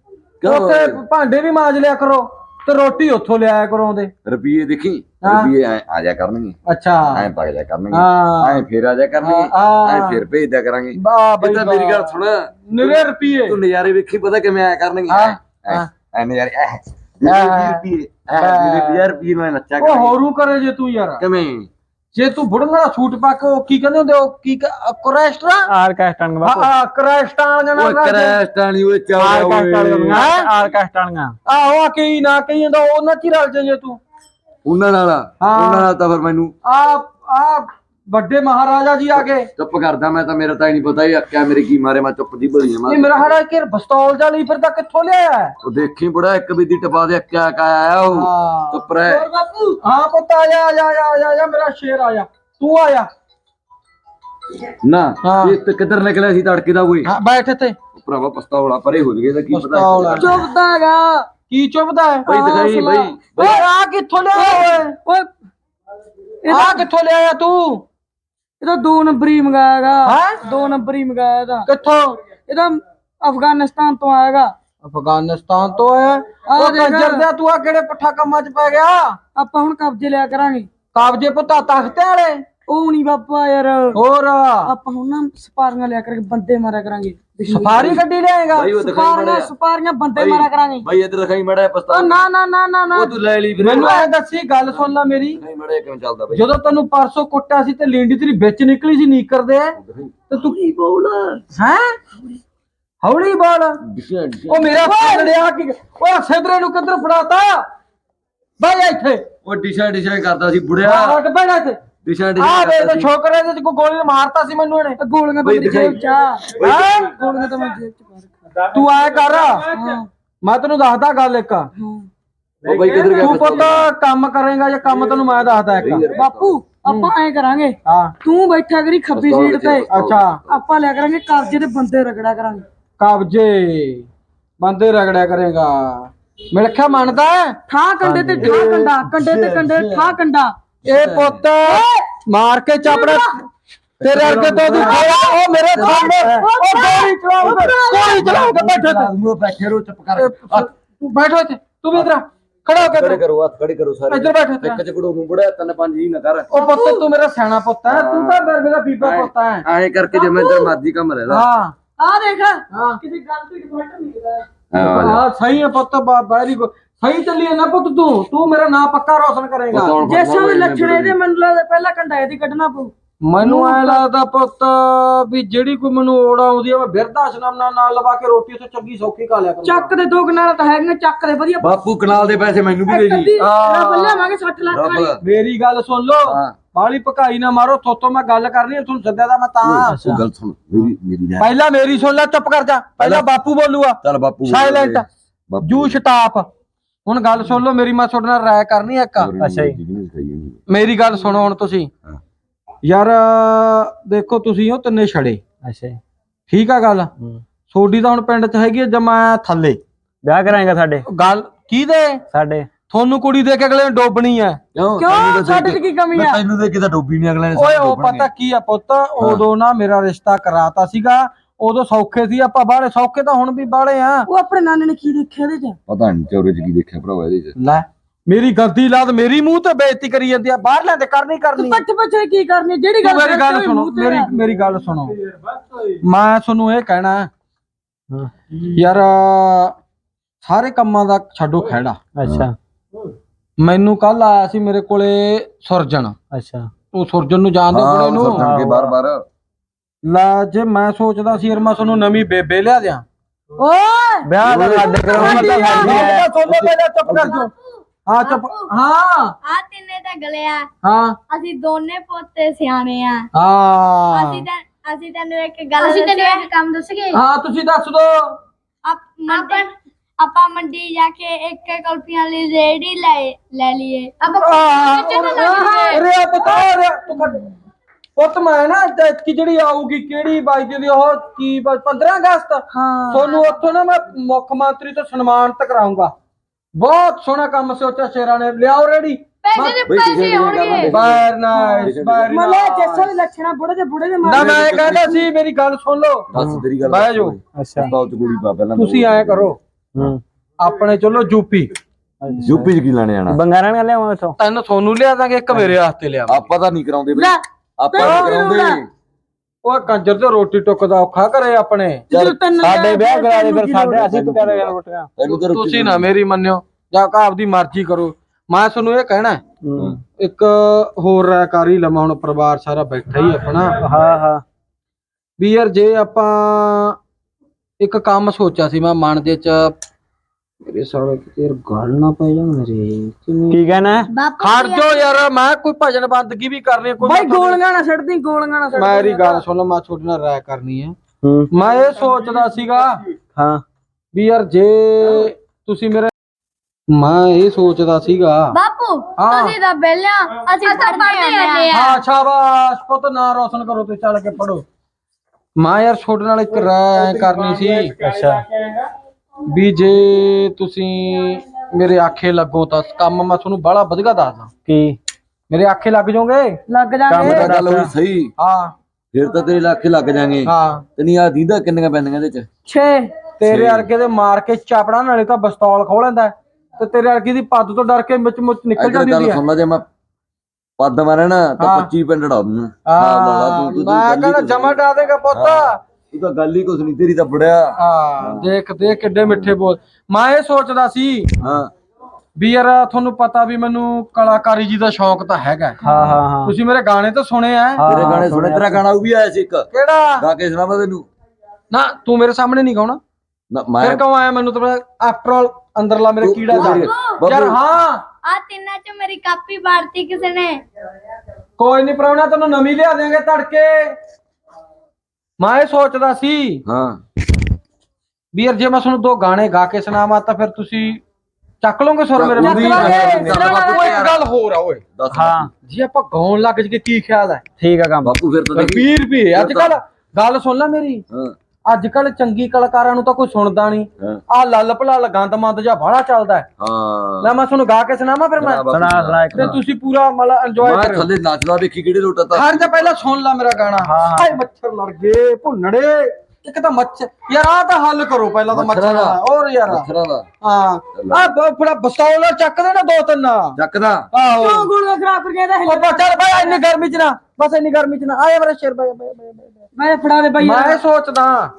ਉੱਥੇ ਭਾਂਡੇ ਵੀ ਮਾਂਜ ਲਿਆ ਕਰੋ ਤੇ ਰੋਟੀ ਉੱਥੋਂ ਲਿਆਇਆ ਕਰੋਂਦੇ ਰੁਪਏ ਦੇਖੀ। ਰੁਪਏ ਆ ਜਾ ਕਰਨਗੇ। ਅੱਛਾ। ਐਂ ਪਾ ਜਾ ਕਰਨਗੇ। ਐਂ ਫੇਰ ਆ ਜਾ ਕਰਨਗੇ। ਐਂ ਫੇਰ ਭੇਜ ਦਿਆ ਕਰਾਂਗੇ। ਇਹ ਤਾਂ ਮੇਰੀ ਗੱਲ ਸੁਣ। ਨਿਰੇ ਰੁਪਏ ਤੂੰ ਨਜ਼ਾਰੇ ਵੇਖੀ ਪਤਾ ਕਿਵੇਂ ਆਇਆ ਕਰਨਗੇ। ਹਾਂ, ਐਂ- ਨਜ਼ਾਰੇ ਐ। ਰੁਪਏ ਐ ਰੁਪਏ ਨੂੰ ਐਂ ਨੱਚਾ ਉਹ ਕਰਾਂਗੇ। ਹੋਰੂ ਕਰੇ ਜੇ ਤੂੰ ਯਾਰ। ਕਿਵੇਂ? ਜੇ ਤੂੰ ਬੁੜਨ ਵਾਲਾ ਸੂਟ ਪਾ ਕੇ ਉਹ ਕੀ ਕਹਿੰਦੇ ਹੁੰਦੇ ਉਹ ਕੀ ਕਰੈਸਟਰਾ ਆਰਕੈਸਟਰਾਂ ਦੀਆਂ ਬਾਪੂ। ਹਾਂ ਕਰੈਸਟਾਂ ਜਣਾ ਓਏ ਕਰੈਸਟਾਂ ਨਹੀਂ ਓਏ ਚਾਹ ਓਏ। ਆਰਕੈਸਟਰਾਂ ਦੀਆਂ ਆਹੋ ਆ ਕਈ ਨਾ ਕਈ ਜਾਂਦਾ ਉਹਨਾਂ ਚ ਹੀ ਰਲ ਜਾਈਏ ਤੂੰ। ਉਹਨਾਂ ਨਾਲ। ਉਹਨਾਂ ਨਾਲ ਤਾਂ ਫਿਰ ਮੈਨੂੰ ਆ ਆ ਵੱਡੇ ਮਹਾਰਾਜਾ ਜੀ ਆ ਗਏ। ਚੁੱਪ ਕਰਦਾ ਮੈਂ ਤਾਂ ਮੇਰਾ ਤਾਂ ਹੀ ਨਹੀਂ ਪਤਾ ਇਹ ਅੱਕਿਆ ਮੇਰੇ ਕੀ ਮਾਰੇ ਮੈਂ ਚੁੱਪ ਦੀ ਭਲੀ ਆ ਇਹ ਮੇਰਾ ਹੜਾ ਕਿ ਬਸਤੌਲ ਜਾ ਲਈ ਫਿਰਦਾ ਕਿੱਥੋਂ ਲਿਆਇਆ ਹੈ? ਉਹ ਦੇਖੀ ਬੜਾ ਇੱਕ ਵੀ ਦੀ ਟਪਾ ਦੇ ਅੱਕਿਆ ਕਾ ਆਇਆ ਉਹ। ਹਾਂ। ਚੁੱਪ ਰਹਿ। ਹੋਰ ਬਾਪੂ? ਹਾਂ ਪੁੱਤ ਆ ਜਾ ਆ ਜਾ ਆ ਜਾ, ਆ ਆ ਮੇਰਾ ਸ਼ੇਰ ਆ ਜਾ। ਤੂੰ ਆ ਜਾ। ਨਾ ਹਾਂ। ਇਹ ਤੇ ਕਿੱਧਰ ਨਿਕਲਿਆ ਸੀ ਤੜਕੇ ਦਾ ਕੋਈ? ਹਾਂ ਬੈਠ ਇੱਥੇ। ਭਰਾਵਾ ਪਸਤੌਲਾ ਪਰੇ ਹੋ ਜਗੇ ਤਾਂ ਕੀ ਪਤਾ ਪਸਤੌਲਾ ਚੁੱਪਦਾ ਹੈਗਾ। ਕੀ ਚੁੱਪਦਾ ਹੈ? ਬਈ ਦਿਖਾਈ ਬਈ। ਓਏ ਆ ਕਿੱਥੋਂ ਲਿਆਇਆ ਓਏ? ਓਏ। ਆ ਕਿੱਥੋਂ ਲਿਆਇਆ ਤੂੰ? ਇਹਦਾ ਦੋ ਨੰਬਰ ਹੀ ਮੰਗਾਇਆਗਾ ਹੈ? ਦੋ ਨੰਬਰ ਹੀ ਮੰਗਾਇਆ ਇਹਦਾ। ਕਿੱਥੋਂ? ਇਹਦਾ ਅਫਗਾਨਿਸਤਾਨ ਤੋਂ ਆਏਗਾ ਅਫਗਾਨਿਸਤਾਨ ਤੋਂ ਆਇਆ? ਆ ਉਹ ਦੇਖ। ਕੰਜਰ ਦਿਆ ਤੂੰ ਆ ਕਿਹੜੇ ਪੱਠਾ ਕੰਮਾਂ 'ਚ ਪੈ ਗਿਆ? ਆਪਾਂ ਹੁਣ ਕਬਜ਼ੇ ਲਿਆ ਕਰਾਂਗੇ। ਕਾਬਜੇ ਪੁੱਤਾ ਤਖਤੇ ਵਾਲੇ? ਉਹ ਨਹੀਂ ਬਾਪਾ ਯਾਰ। ਹੋਰ? ਆਪਾਂ ਹੁਣ ਨਾ ਸਪਾਰੀਆਂ ਲਿਆ ਕਰਾਂਗੇ ਬੰਦੇ ਮਾਰਿਆ ਕਰਾਂਗੇ। ਸਫਾਰੀ ਗੱਡੀ ਲਿਆਏਗਾ? ਬਈ ਉਹ ਦਿਖਾਈ ਸਪਾਰੀਆਂ ਬੰਦੇ ਮਾਰਿਆ ਕਰਾਂਗੇ। ਬਈ ਇੱਧਰ ਦਿਖਾਈ ਮੜਾ ਉਹ ਪਸਤੌਲਾ ਨਾ ਨਾ ਨਾ ਨਾ ਨਾ। ਉਹ ਤੂੰ ਲੈ ਲਈ ਵੀਰੇ। ਮੈਨੂੰ ਐ ਦੱਸੀ ਗੱਲ ਸੁਣ ਲੈ ਮੇਰੀ। ਦਿਖਾਈ ਮੜਾ ਕਿਵੇਂ ਚੱਲਦਾ ਬਈ। ਜਦੋਂ ਤੈਨੂੰ ਪਰਸੋਂ ਕੁੱਟਿਆ ਸੀ ਤੇ ਲੀਂਡੀ ਤੇਰੀ ਵਿੱਚ ਨਿਕਲੀ ਸੀ ਨੀਕਰ ਦੇ ਤੇ ਤੂੰ ਕੀ ਬੋਲ। ਹੈ? ਹੌਲੀ ਬੋਲ। ਉਹ ਮੇਰਾ ਫੜਿਆ ਕਿ ਉਹ ਸਿਧਰੇ ਨੂੰ ਕਿੱਧਰ ਫੜਾਤਾ? ਬਈ ਇੱਥੇ। ਉਹ ਡਿਸ਼ਾ ਡਿਸ਼ਾ ਕਰਦਾ ਸੀ ਬੁੜਿਆ। ਆ ਕੇ ਬੈਠ ਇੱਥੇ ਡਿਸ਼ਾ ਆ ਵੇ ਤੇ ਛੋਕਰੇ ਦੇ ਕੋਈ ਗੋਲੀ ਮਾਰਤਾ ਸੀ ਮੈਨੂੰ ਇਹਨੇ। ਗੋਲੀਆਂ ਤਾਂ ਮੇਰੀ। ਜੇਬ ਚ ਆ। ਹੈਂ? ਗੋਲੀਆਂ ਤਾਂ ਮੈਂ ਜੇਬ ਚ ਪਾ ਰੱਖੀਆਂ। ਤੂੰ ਆਇਆ ਕਰ। ਮੈਂ ਤੈਨੂੰ ਦੱਸਦਾ ਗੱਲ ਇੱਕ। ਉਹ ਬਈ ਕਿੱਧਰ ਗਿਆ ਤੂੰ ਪੁੱਤ ਕੰਮ ਕਰੇਗਾ ਜਾਂ ਕੰਮ ਤੈਨੂੰ ਮੈਂ ਦੱਸਦਾ ਇੱਕ। ਬਾਪੂ ਆਪਾਂ ਐ ਕਰਾਂਗੇ। ਹਾਂ। ਤੂੰ ਬੈਠਾ ਕਰੀ ਖੱਬੀ ਸੀਟ ਤੇ। ਅੱਛਾ। ਆਪਾਂ ਲਿਆ ਕਰਾਂਗੇ ਕਬਜ਼ੇ ਦੇ ਬੰਦੇ ਰਗੜਾ ਕਰਾਂਗੇ। ਕਬਜੇ। ਬੰਦੇ ਰਗੜਿਆ ਕਰੇਗਾ। ਮਿਲਖਿਆ ਮੰਨਦਾ? ਹੈ? ਠਾਹ ਕੰਡੇ ਤੇ ਠਾਹ ਕੰਡਾ ਕੰਡੇ ਤੇ ਕੰਡੇ ਠਾਹ ਕੰਡਾ। ਇਹ ਪੁੱਤ ਮਾਰ ਕੇ ਚਾਪੜਾ ਤੇਰੇ ਅਰਗੇ ਤੋਂ ਉਹ ਮੇਰੇ ਸਾਹਮਣੇ ਉਹ ਗੋਲੀ ਚਲਾਉਂਦਾ। ਗੋਲੀ ਚਲਾਉਂਦਾ ਬੈਠੋ ਤੇ। ਬੈਠੇ ਰੋ ਚੁੱਪ ਕਰ। ਤੂੰ ਬੈਠੋ ਇੱਥੇ। ਤੂੰ ਵੀ ਇਧਰ ਖੜਾ ਹੋ ਕੇ। ਕਰੋ ਹੱਥ ਖੜੇ ਕਰੋ ਸਾਰੇ। ਇੱਧਰ ਬੈਠ। ਇੱਕ ਚਕੜੋ ਨੂੰ ਬੁੜਿਆ ਤਿੰਨ ਪੰਜ ਜੀ ਨਾ ਕਰ। ਉਹ ਪੁੱਤ ਤੂੰ ਮੇਰਾ ਸਿਆਣਾ ਪੁੱਤ ਹੈ ਤੂੰ ਤਾਂ ਮੇਰਾ- ਬੀਬਾ ਪੁੱਤ ਹੈ ਐਂ ਕਰਕੇ ਜਿਵੇਂ ਇਧਰ ਮਰਜ਼ੀ ਕੰਮ ਲਾ ਹਾਂ। ਆ ਦੇਖ। ਹਾਂ। ਕਿਸੇ ਗੱਲ ਤੇ ਡਿਫਾਲਟ ਨਹੀਂ ਹਾਂ ਸਹੀ ਹੈ ਪੁੱਤ ਵੈਰੀ ਗੁੱਡ ਸਹੀ ਚੱਲੀ ਨਾ ਪੁੱਤ ਤੂੰ ਤੂੰ ਮੇਰਾ ਨਾਂ ਪੱਕਾ ਰੋਸ਼ਨ ਕਰੇਗਾ। ਜੈਸਾ ਵੀ ਲੱਛਣ ਇਹਦੇ ਮੈਨੂੰ ਲੱਗਦਾ ਪਹਿਲਾਂ ਕੰਡਾ ਇਹਦੀ ਕੱਢਣਾ ਪਊ। ਮੈਨੂੰ ਐ ਲੱਗਦਾ ਪੁੱਤ ਵੀ ਜਿਹੜੀ ਕੋਈ ਮੈਨੂੰ ਓੜ ਆਉਂਦੀ ਆ ਮੈਂ ਬਿਰਧ ਆਸ਼ਰਮ ਨਾਲ ਨਾਲ ਲਵਾ ਕੇ ਰੋਟੀ ਉੱਥੇ ਚੰਗੀ ਸੌਖੀ ਖਾ ਲਿਆ ਕਰੂੰ ਚੱਕ ਦੇ ਦੋ ਕਨਾਲ ਤਾਂ ਹੈਗੀਆਂ ਚੱਕ ਦੇ ਵਧੀਆ। ਬਾਪੂ ਕਨਾਲ ਦੇ ਪੈਸੇ ਮੈਨੂੰ ਵੀ ਦੇ ਕੱਢੀ ਜੀ। ਰੱਬ ਲਿਆਵਾਂਗੇ 60 ਲੱਖ ਵਾਲੀ। ਮੇਰੀ ਗੱਲ ਸੁਣ ਲਓ ਹਾਂ। ਬਾਲੀ ਭਕਾਈ ਨਾ ਮਾਰੋ ਥੋਤੋਂ ਮੈਂ ਗੱਲ ਕਰਨੀ ਤੁਹਾਨੂੰ ਸੱਦਿਆ ਦਾ ਮੈਂ ਤਾਂ। ਉਹ ਗੱਲ ਸੁਣ ਮੇਰੀ ਮੇਰੀ ਲੈ ਪਹਿਲਾਂ ਮੇਰੀ ਸੁਣ ਲੈ ਚੁੱਪ ਕਰ ਜਾ। ਪਹਿਲਾਂ ਬਾਪੂ ਬੋਲੂਗਾ। ਚੱਲ ਬਾਪੂ ਸਾਇਲੈਂਟ ਬਾਪੂ ਜੂ ਸਟਾਪ ਹੁਣ ਗੱਲ ਸੁਣ ਲਓ ਮੇਰੀ ਮੈਂ ਤੁਹਾਡੇ ਨਾਲ ਰਾਏ ਕਰਨੀ ਹੈ ਇੱਕ। ਅੱਛਾ ਜੀ। ਮੇਰੀ ਗੱਲ ਸੁਣੋ ਹੁਣ ਤੁਸੀਂ। ਹਾਂ। ਯਾਰ ਦੇਖੋ ਤੁਸੀਂ ਉਹ ਤਿੰਨੇ ਛੜੇ। ਅੱਛਾ ਠੀਕ ਆ ਗੱਲ? ਸੋਡੀ ਤਾਂ ਹੁਣ ਪਿੰਡ 'ਚ ਹੈਗੀ ਆ ਜਮਾ ਥੱਲੇ? ਵਿਆਹ ਕਰਾਏਗਾ ਸਾਡੇ। ਗੱਲ ਕਿਹਦੇ ਸਾਡੇ। ਤੁਹਾਨੂੰ ਕੁੜੀ ਦੇ ਕੇ ਅਗਲੇ ਨੇ ਡੋਬਣੀ ਹੈ ਕਿਉਂ? ਕਿਉਂ? ਸਾਡੇ 'ਚ ਕੀ ਕਮੀ ਆ? ਤੈਨੂੰ ਦੇ ਕਿਤਾ ਡੋਬੀ ਨਹੀਂ ਅਗਲੇ ਨੇ ਓਏ ਉਹ। ਪਤਾ ਕੀ ਆ ਪੁੱਤ? ਉਦੋਂ ਨਾ ਮੇਰਾ ਰਿਸ਼ਤਾ ਕਰਾਤਾ ਸੀਗਾ। ਉਦੋਂ ਸੌਖੇ ਸੀ ਆਪਾਂ ਬਾਹਲੇ ਸੌਖੇ ਤਾਂ ਹੁਣ ਵੀ ਬਾਹਲੇ ਆ। ਉਹ ਆਪਣੇ ਨਾਨੇ ਨੇ ਕੀ ਦੇਖਿਆ ਇਹਦੇ 'ਚ? ਪਤਾ ਨਹੀਂ ਚੌਰੇ ਚ ਕੀ ਦੇਖਿਆ ਭਰਾਵਾ ਇਹਦੇ ਚ। ਲੈ ਮੇਰੀ ਗਲਤੀ ਲਾਦ ਮੇਰੀ ਮੂੰਹ ਤੇ ਬੇਇੱਜ਼ਤੀ ਕਰੀ ਜਾਂਦੀ ਆ ਬਾਹਰ ਲੈਂਦੇ ਕਰਨੀ ਕਰਨੀ ਪੱਟ ਪੱਛੇ ਕੀ ਕਰਨੀ ਹੈ? ਜਿਹੜੀ ਤੂੰ ਗੱਲ ਮੇਰੀ ਗੱਲ ਸੁਣੋ ਤੇ ਮੇਰੀ। ਮੇਰੀ ਗੱਲ ਸੁਣੋ। ਮੈਂ ਤੁਹਾਨੂੰ ਇਹ ਕਹਿਣਾ ਹਾਂ। ਯਾਰ ਸਾਰੇ ਕੰਮਾਂ ਦਾ ਛੱਡੋ ਖਹਿੜਾ। ਅੱਛਾ। ਮੈਨੂੰ ਕੱਲ ਆਇਆ ਸੀ ਮੇਰੇ ਕੋਲੇ ਸੁਰਜਣ। ਅੱਛਾ। ਉਹ ਸੁਰਜਣ ਨੂੰ ਜਾਣਦੇ ਹਾਂ ਕੋਲੇ ਨੂੰ? ਸੋਚਣਗੇ ਬਾਰ ਬਾਰ ਲੈ ਜੇ ਮੈਂ ਸੋਚਦਾ ਸੀ ਯਾਰ ਮੈਂ ਤੁਹਾਨੂੰ ਨਵੀਂ ਬੇਬੇ ਲਿਆ ਦਿਆਂ। ਓਏ! ਵਿਆਹ ਦਾ ਸਾਡੇ ਕਰਾਉਣਾ ਤਾਂ ਸਾਡੀ ਹੈ ਲਓ ਪਹਿਲਾਂ ਚੁੱਪ ਕਰ ਜਾਓ। ਹਾਂ ਚੁੱਪ ਹਾਂ। ਆ ਤਿੰਨੇ ਤਾਂ ਗਲਿਆ ਹਾਂ। ਅਸੀਂ ਦੋਨੇ ਪੋਤੇ ਸਿਆਣੇ ਆ। ਹਾਂ। ਅਸੀਂ ਤਾਂ ਅਸੀਂ ਤੈਨੂੰ ਇੱਕ ਗੱਲ ਅਸੀਂ ਤੈਨੂੰ ਇੱਕ ਕੰਮ ਦੱਸਗੇ ਹਾਂ ਤੁਸੀਂ ਦੱਸ ਦੋ। ਆਪ ਮੰਡੀ ਆਪਾਂ ਮੰਡੀ ਜਾ ਕੇ ਇੱਕ ਕੁਲਫੀਆਂ ਲਈ ਰੇੜੀ ਲੈ ਲੈ ਲਈਏ। ਅਰੇ ਆ ਪਤਾ ਰਿਹਾ ਤੂੰ ਖੜ ਪੁੱਤ ਮੈਂ ਨਾ ਤੇ ਕੀ ਜਿਹੜੀ ਆਊਗੀ ਕਿਹੜੀ ਬਾਈ ਦੀ ਉਹ ਕੀ ਬ- 15 ਅਗਸਤ? ਹਾਂ। ਤੁਹਾਨੂੰ ਉੱਥੋਂ ਨਾ ਮੈਂ ਮੁੱਖ ਮੰਤਰੀ ਤੋਂ ਸਨਮਾਨਿਤ ਕਰਾਉਂਗਾ ਬਹੁਤ ਸੋਹਣਾ ਕੰਮ ਸੋਚਿਆ ਸ਼ੇਰਾਂ ਨੇ ਲਿਆਓ ਰੇੜੀ। ਪੈਸੇ ਦੇ ਪੈਸੇ ਹੋਣਗੇ ਬਾਰ ਨਾਈਸ ਬਾਰ ਮਲੇ ਜੱਸਾ ਦੇ ਲੱਛਣਾ ਬੁੜੇ ਦੇ ਬੁੜੇ ਦੇ ਨਾ ਮਾਰ ਮੈਂ ਕਹਿੰਦਾ ਸੀ ਮੇਰੀ ਗੱਲ ਸੁਣ ਲਓ। ਦੱਸ ਤੇਰੀ ਗੱਲ ਬਹਿ ਜਾਓ। ਅੱਛਾ। ਬਹੁਤ ਗੋਲੀ ਪਾ ਪਹਿਲਾਂ ਤੁਸੀਂ ਐਂ ਕਰੋ। ਹੂੰ। ਆਪਣੇ ਚਲੋ ਯੂਪੀ। ਯੂਪੀ ਚ ਕੀ ਲੈਣੇ ਆਣਾ? ਬੰਗਾਰਾਂ ਨਾਲ ਲਿਆਵਾਂ ਇਥੋਂ ਤੈਨੂੰ ਤੁਹਾਨੂੰ ਲਿਆ ਦਾਂਗੇ ਇੱਕ ਮੇਰੇ ਵਾਸਤੇ ਲਿਆ ਆਪਾਂ ਤਾਂ ਨਹੀਂ ਕਰਾਉਂਦੇ ਬਈ। ਆਪਾਂ ਨਹੀਂ ਕਰਾਉਂਦੇ ਉਹ ਕੰਜਰ ਤੇ ਰੋਟੀ ਟੁੱਕਦਾ ਔਖਾ ਕਰੇ ਆਪਣੇ। ਸਾਡੇ ਵਿਆਹ ਕਰਾ ਦੇ ਫਿਰ ਸਾਡੇ ਅਸੀਂ ਪਕਾ ਦੇ ਰੋਟੀਆਂ ਤੈਨੂੰ ਤਾਂ ਰੋਟੀ ਤੁਸੀਂ ਨਾ ਮੇਰੀ ਮੰਨਿਓ ਜਾਂ ਕਾ ਆਪਦੀ ਮਰਜ਼ੀ ਕਰੋ। ਮੈਂ ਤੁਹਾਨੂੰ ਇਹ ਕਹਿਣਾ ਹੈ, ਹੂੰ। ਇੱਕ ਹੋਰ ਰਾਇਕਾਰੀ ਲਵਾਂ ਹੁਣ ਪਰਿਵਾਰ ਸਾਰਾ ਬੈਠਾ ਹੀ ਆਪਣਾ। ਹਾਂ ਹਾਂ। ਵੀ ਯਾਰ ਜੇ ਆਪਾਂ ਇੱਕ ਕੰਮ ਸੋਚਿਆ ਸੀ ਮੈਂ ਮਨ ਦੇ ਚ ਮੇਰੇ ਸਾਲੇ ਕਿਤੇ ਯਾਰ ਗੱਲ ਨਾ ਪੈ ਜਾ ਮੇਰੇ ਕਿਵੇਂ? ਕੀ ਕਹਿਣਾ ਹੈ? ਬਾਪੂ ਖੜ ਜਾਓ ਯਾਰ ਮੈਂ ਕੋਈ ਭਜਨ ਬੰਦਗੀ ਵੀ ਕਰਨੀ ਹੈ, ਕੋਈ ਬਾਈ ਗੋਲੀਆਂ ਨਾ ਛੱਡਦੀ ਗੋਲੀਆਂ ਨਾ ਛੱਡ ਮੇਰੀ ਗੱਲ ਸੁਣ ਲਓ ਮੈਂ ਤੁਹਾਡੇ ਨਾਲ ਰਾਇ ਕਰਨੀ ਹੈ। ਹੂੰ। ਮੈਂ ਇਹ ਸੋਚਦਾ ਸੀਗਾ ਹਾਂ। ਵੀ ਯਾਰ ਜੇ ਤੁਸੀਂ ਮੇਰੇ ਮੈਂ ਇਹ ਸੋਚਦਾ ਸੀਗਾ। ਬਾਪੂ ਹਾਂ। ਤੁਸੀਂ ਤਾਂ ਬੇਲਿਆ ਅਸੀਂ ਤਾਂ ਪੜ੍ਹਦੇ ਆਂਦੇ ਆ ਹਾਂ। ਸ਼ਾਬਾਸ਼ ਪੁੱਤ ਨਾਂ ਰੋਸ਼ਨ ਕਰੋ ਤੇ ਚੱਲ ਕੇ ਪੜੋ ਮੈਂ ਯਾਰ ਤੁਹਾਡੇ ਨਾਲ ਇੱਕ ਰਾਇ ਕਰਨੀ ਸੀ। ਅੱਛਾ। ਵੀ ਜੇ ਤੁਸੀਂ ਮੇਰੇ ਆਖੇ ਲੱਗੋ ਤਾਂ ਕੰਮ ਮੈਂ ਤੁਹਾਨੂੰ ਬੜਾ ਵਧੀਆ ਦੱਸਦਾ। ਕੀ? ਮੇਰੇ ਆਖੇ ਲੱਗ ਜਾਓਗੇ? ਲੱਗ ਕੰਮ ਜਾਗੇ ਤਾਂ ਗੱਲ ਹੋਈ ਸਹੀ। ਹਾਂ। ਫਿਰ ਤਾਂ ਤੇਰੇ ਲੱਖ ਲੱਗ ਜਾਣਗੇ ਹਾਂ। ਤੇ ਨਹੀਂ ਆ ਦੀਦਾ ਕਿੰਨੀਆਂ ਪੈਂਦੀਆਂ ਇਹਦੇ ਚ? 6 ਤੇਰੇ ਵਰਗੇ ਦੇ ਮਾਰ ਕੇ ਚਾਪੜਾ ਨਾਲੇ ਤਾਂ ਬਸਤੌਲ ਖੋਲ ਲੈਂਦਾ ਤੇ ਤੇਰੇ ਵਰਗੀ ਦੀ ਪੱਦ ਤੋਂ ਡਰ ਕੇ ਵਿੱਚ ਮੁੱਚ ਨਿਕਲ ਇੱਧਰ ਜਾਂਦੀ ਗੱਲ ਹੁੰਦੀ ਹੈ। ਸੁਣ ਲੈ ਜੇ ਮੈਂ ਪੱਦ ਮਾਰੇ ਨਾ ਤਾਂ ਹਾਂ। 25 ਪਿੰਡ ਡਾ ਦੂੰ ਹਾਂ ਮੈਂ ਕਹਿੰਦਾ ਜਮਾ ਡਾ ਦੇਗਾ ਪੁੱਤ। ਤੂੰ ਤਾਂ ਗੱਲ ਹੀ ਕੁਛ ਨਹੀਂ ਤੇਰੀ ਤਾਂ ਬੜਿਆ। ਹਾਂ ਦੇਖ ਦੇਖ ਕਿੱਡੇ ਮਿੱਠੇ ਬੋਲ। ਮੈਂ ਇਹ ਸੋਚਦਾ ਸੀ ਹਾਂ। ਵੀ ਯਾਰ ਤੁਹਾਨੂੰ ਪਤਾ ਵੀ ਮੈਨੂੰ ਕਲਾਕਾਰੀ ਜੀ ਦਾ ਸ਼ੌਂਕ ਤਾਂ ਹੈਗਾ। ਹਾਂ ਹਾਂ ਹਾਂ। ਤੁਸੀਂ ਮੇਰੇ ਗਾਣੇ ਤਾਂ ਸੁਣੇ ਆ। ਹਾਂ, ਤੇਰੇ ਗਾਣੇ ਸੁਣੇ ਤੇਰਾ ਗਾਣਾ ਉਹ ਵੀ ਆਇਆ ਸੀ ਇੱਕ। ਕਿਹੜਾ? ਗਾ ਕੇ ਸੁਣਾਵਾਂ ਤੈਨੂੰ। ਨਾ ਤੂੰ ਮੇਰੇ ਸਾਹਮਣੇ ਨਹੀਂ ਗਾਉਣਾ। ਨਾ ਫਿਰ ਮੈਂ ਕਿਉਂ ਆਇਆ ਮੈਨੂੰ ਤਾਂ ਆਫਟਰ ਆਲ ਅੰਦਰਲਾ ਮੇਰੇ ਤੂੰ- ਕੀੜਾ ਤੂੰ ਮੇਰੇ- ਯਾਰ ਹਾਂ। ਆ ਤਿੰਨਾਂ ਚ ਮੇਰੀ ਕਾਪੀ ਪਾੜਤੀ ਕਿਸੇ ਨੇ। ਕੋਈ ਨਹੀਂ ਪ੍ਰਾਹੁਣਾ ਤੈਨੂੰ ਨਵੀਂ ਲਿਆ ਦੇਾਂਗੇ ਤੜਕੇ। ਮੈਂ ਇਹ ਸੋਚਦਾ ਸੀ ਹਾਂ। ਵੀ ਯਾਰ ਜੇ ਮੈਂ ਤੁਹਾਨੂੰ ਦੋ ਗਾਣੇ ਗਾ ਕੇ ਸੁਣਾਵਾਂ ਤਾਂ ਫਿਰ ਤੁਸੀਂ ਚੱਕ ਲਓਗੇ ਸੁਰ ਮੇਰੇ ਚੱਕ ਮੂੰਹ ਲਾਂਗੇ। ਉਹ ਇੱਕ ਗੱਲ ਹੋਰ ਆ ਓਏ। ਦੱਸ ਹਾਂ। ਜੇ ਆਪਾਂ ਗਾਉਣ ਲੱਗ ਜਗੇ ਕੀ ਖਿਆਲ ਹੈ ਠੀਕ ਆ ਕੰਮ। ਬਾਪੂ ਫਿਰ ਤਾਂ ਦੇਖੀ। ਰੁਪਏ ਅੱਜ ਕੱਲ ਗੱਲ ਸੁਣ ਲੈ ਮੇਰੀ। ਹਾਂ। ਅੱਜ ਕੱਲ ਚੰਗੀ ਕਲਾਕਾਰਾਂ ਨੂੰ ਤਾਂ ਕੋਈ ਸੁਣਦਾ ਨਹੀਂ। ਆ ਲੱਲ ਭਲਾ ਗੰਦ ਮੰਦ ਜਾਂ ਬਾਹਲਾ ਚੱਲਦਾ ਹੈ। ਹਾਂ। ਲੈ ਮੈਂ ਤੁਹਾਨੂੰ ਗਾ ਕੇ ਸੁਣਾਵਾਂ ਫਿਰ ਮੈਂ? ਸੁਣਾ ਸੁਣਾ ਇੱਕ ਤੇ ਤੁਸੀਂ ਪੂਰਾ ਮਤਲਬ ਇੰਜੋਏ ਮੈਂ ਕਰਿਓ। ਥੱਲੇ ਨੱਚਦਾ ਵੇਖੀ ਕਿਹੜੇ ਲੋਟਾ ਤਾਂ। ਹਰ ਜਾ ਪਹਿਲਾਂ ਸੁਣ ਲੈ ਮੇਰਾ ਗਾਣਾ। ਹਾਏ ਮੱਛਰ ਲੜ ਗਏ ਭੁੰਨੜੇ। ਇੱਕ ਤਾਂ ਮੱਛਰ ਯਾਰ ਆ ਤਾਂ ਹੱਲ ਕਰੋ ਪਹਿਲਾਂ ਤਾਂ ਮੱਛਰਾਂ ਮੱਛਰ ਦਾ। ਹੋਰ ਯਾਰ। ਅੱਖਰਾਂ ਦਾ। ਹਾਂ। ਆ ਬੜਾ ਬਸਤੌਲਾ ਚੱਕ ਦੇ ਨਾ ਦੋ ਤਿੰਨ। ਚੱਕਦਾ। ਆਹੋ। ਕਿਉਂ ਗੋਲੀਆਂ ਖਰਾਬ ਕਰ ਗਿਆ ਉਹ ਬਸ ਚੱਲ ਭਾਈ ਇੰਨੀ ਗਰਮੀ ਚ ਨਾ ਬਸ ਇੰਨੀ ਗਰਮੀ ਚ ਨਾ। ਆਇਆ ਮੇਰਾ ਸ਼ੇਰ ਭਾਈ ਭਾਈ, ਭਾਈ, ਭਾਈ। ਮੈਂ ਫੜਾ ਦੇ ਬਾਈ ਮੈਂ ਸੋਚਦਾ।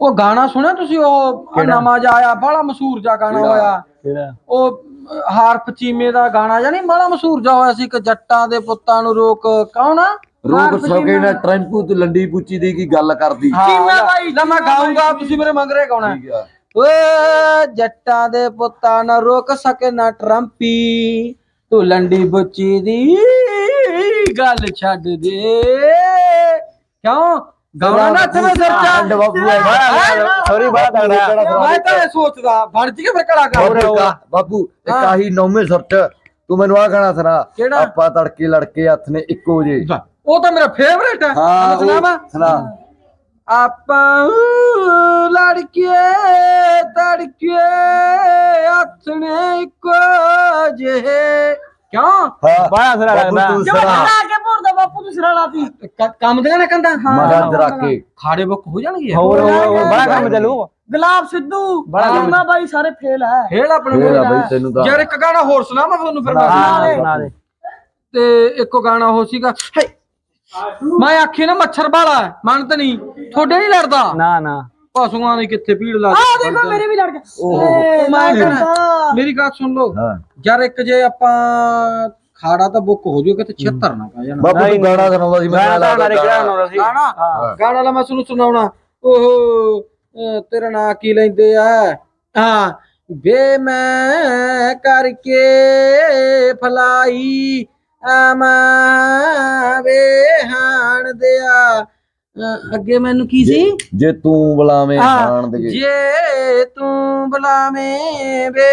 ਉਹ ਗਾਣਾ ਸੁਣਿਆ ਤੁਸੀਂ? ਉਹ ਨਵਾਂ ਜਿਹਾ ਆਇਆ। ਬੜਾ ਮਸ਼ਹੂਰ ਜਿਹਾ ਗਾਣਾ? ਹੋਇਆ। ਕਿਹੜਾ? ਉਹ ਹਾਰਪ ਚੀਮੇ ਦਾ ਗਾਣਾ ਜਾਨੀ ਬੜਾ ਮਸ਼ਹੂਰ ਜਿਹਾ ਹੋਇਆ ਸੀ ਕਿ ਜੱਟਾਂ ਦੇ ਪੁੱਤਾਂ ਨੂੰ ਰੋਕ। ਕੌਣ ਆ? ਰੋਕ ਸਕੇ ਨਾ ਟ੍ਰੈਂਪੂ ਤੇ ਲੰਡੀ ਪੁੱਚੀ ਦੀ ਕੀ ਗੱਲ ਕਰਦੀ? ਚੀਮਾ ਬਾਈ ਨਾ ਮੈਂ ਗਾਉਂਗਾ ਤੁਸੀਂ ਮੇਰੇ ਮੰਗਰੇ ਗਾਉਣਾ ਠੀਕ ਆ। ਓਏ ਜੱਟਾਂ ਦੇ ਪੁੱਤਾਂ ਨਾ ਰੋਕ ਸਕੇ ਨਾ ਟਰੰਪੀ। ਤੂੰ ਲੰਡੀ ਬੁੱਚੀ ਦੀ ਗੱਲ ਛੱਡ ਦੇ। ਕਿਉਂ? ਗਾਉਣਾ ਨਾ ਤੇ ਸਿਰ ਅੰਡ ਚਾ ਬਾਪੂ ਹੈ? ਸੌਰੀ ਬੜਾ ਤਗੜਾ ਮੈਂ ਤਾਂ ਇਹ ਸੋਚਦਾ ਬਣ ਜੀ ਫਿਰ ਕੜਾ ਹੋਰ ਕਰ ਇੱਕ ਬਾਪੂ ਇੱਕ ਹਾਂ। ਆਹੀ ਨੌਵੇਂ ਸਰਚ ਤੂੰ ਮੈਨੂੰ ਆ ਗਾਣਾ ਸੁਣਾ। ਕਿਹੜਾ? ਆਪਾਂ ਤੜਕੇ ਲੜਕੇ ਹੱਥ ਨੇ ਇੱਕੋ ਜੇ ਉਹ ਤਾਂ ਮੇਰਾ ਫੇਵਰੇਟ ਹੈ। ਸੁਣਾਵਾਂ ਉਹ ਸੁਣਾ। ਆਪਾਂ ਊ ਲੜਕੇ ਤੜਕੇ ਹੱਥਣੇ ਇੱਕੋ ਜਿਹੇ। ਕਿਉਂ? ਹਾਂ। ਬੜਾ ਸਿਰਾ ਬਾਪੂ ਲੱਗਦਾ ਤੂੰ ਸੁਣਾ ਖੜਾ ਕੇ ਭੋਰਦਾ ਬਾਪੂ ਤੂੰ ਸਿਰਾ ਲਾਤੀ। ਕ- ਕੰਮ ਦੇ ਨਾ ਕੰਦਾ ਮਦਦ ਰੱਖ ਕੇ। ਖਾੜੇ ਬੁੱਕ ਹੋ ਜਾਣਗੇ। ਹੋਰ ਹੋਰ ਹੋਰ। ਬੜਾ ਕੰਮ ਚੱਲੂ। ਗੁਲਾਬ ਸਿੱਧੂ ਬੜਾ ਚੀਮਾ ਬਾਈ ਸਾਰੇ ਫੇਲ ਹੈ। ਖੇਲ ਆਪਣੇ ਫੇਰ ਆ ਕੋਲ ਬਈ ਤੈਨੂੰ ਤਾਂ। ਯਾਰ ਇੱਕ ਗਾਣਾ ਹੋਰ ਸੁਣਾ ਮੈਂ। ਤੁਹਾਨੂੰ ਫਿਰ ਮੈਂ। ਸੁਣਾ ਦੇ। ਤੇ ਇੱਕੋ ਗਾਣਾ ਹੋ ਸੀਗਾ ਹੇ, ਮੈਂ ਆਖੀ ਨਾ ਮੱਛਰ ਵਾਲਾ ਮੰਨ ਤੇ ਨਹੀਂ। ਤੁਹਾਡੇ ਨਹੀਂ ਲੜਦਾ? ਨਾ ਨਾ। ਪਸ਼ੂਆਂ ਦੀ ਕਿੱਥੇ ਭੀੜ ਲਾ ਆ ਦੇਖੋ ਮੇਰੇ ਵੀ ਲੜ ਗਿਆ ਉਹ ਮੈਂ ਕਹਿੰਦਾ ਮੇਰੀ ਗੱਲ ਸੁਣ ਲਓ। ਯਾਰ ਇੱਕ ਜੇ ਆਪਾਂ ਖਾੜਾ ਤਾਂ ਬੁੱਕ ਹੋ ਜਾਊਗਾ ਤੇ 76 ਨਾ ਪੈ ਜਾਣਾ। ਬਾਪੂ ਤੂੰ ਗਾਣਾ ਸੁਣਾਉਂਦਾ ਸੀ ਮੈਂ ਕਿਹੜਾ ਬਣਾਉਂਦਾ ਸੀ। ਗਾਣਾ? ਗਾਣਾ ਲਾ ਮੈਂ ਤੁਹਾਨੂੰ ਸੁਣਾਉਣਾ। ਓਹੋ ਤੇਰਾ ਨਾਂ ਕੀ ਲੈਂਦੇ ਆ? ਹਾਂ। ਵੇ ਮੈਂ ਕਰਕੇ ਫਲਾਈ ਹਾਣ ਦਿਆ। ਅੱਗੇ ਮੈਨੂੰ ਕੀ ਸੀ? ਜੇ ਤੂੰ ਬੁਲਾਵੇਂ ਹਾਂ, ਖਾਣ ਦੇ। ਜੇ ਤੂੰ ਬੁਲਾਵੇਂ ਵੇ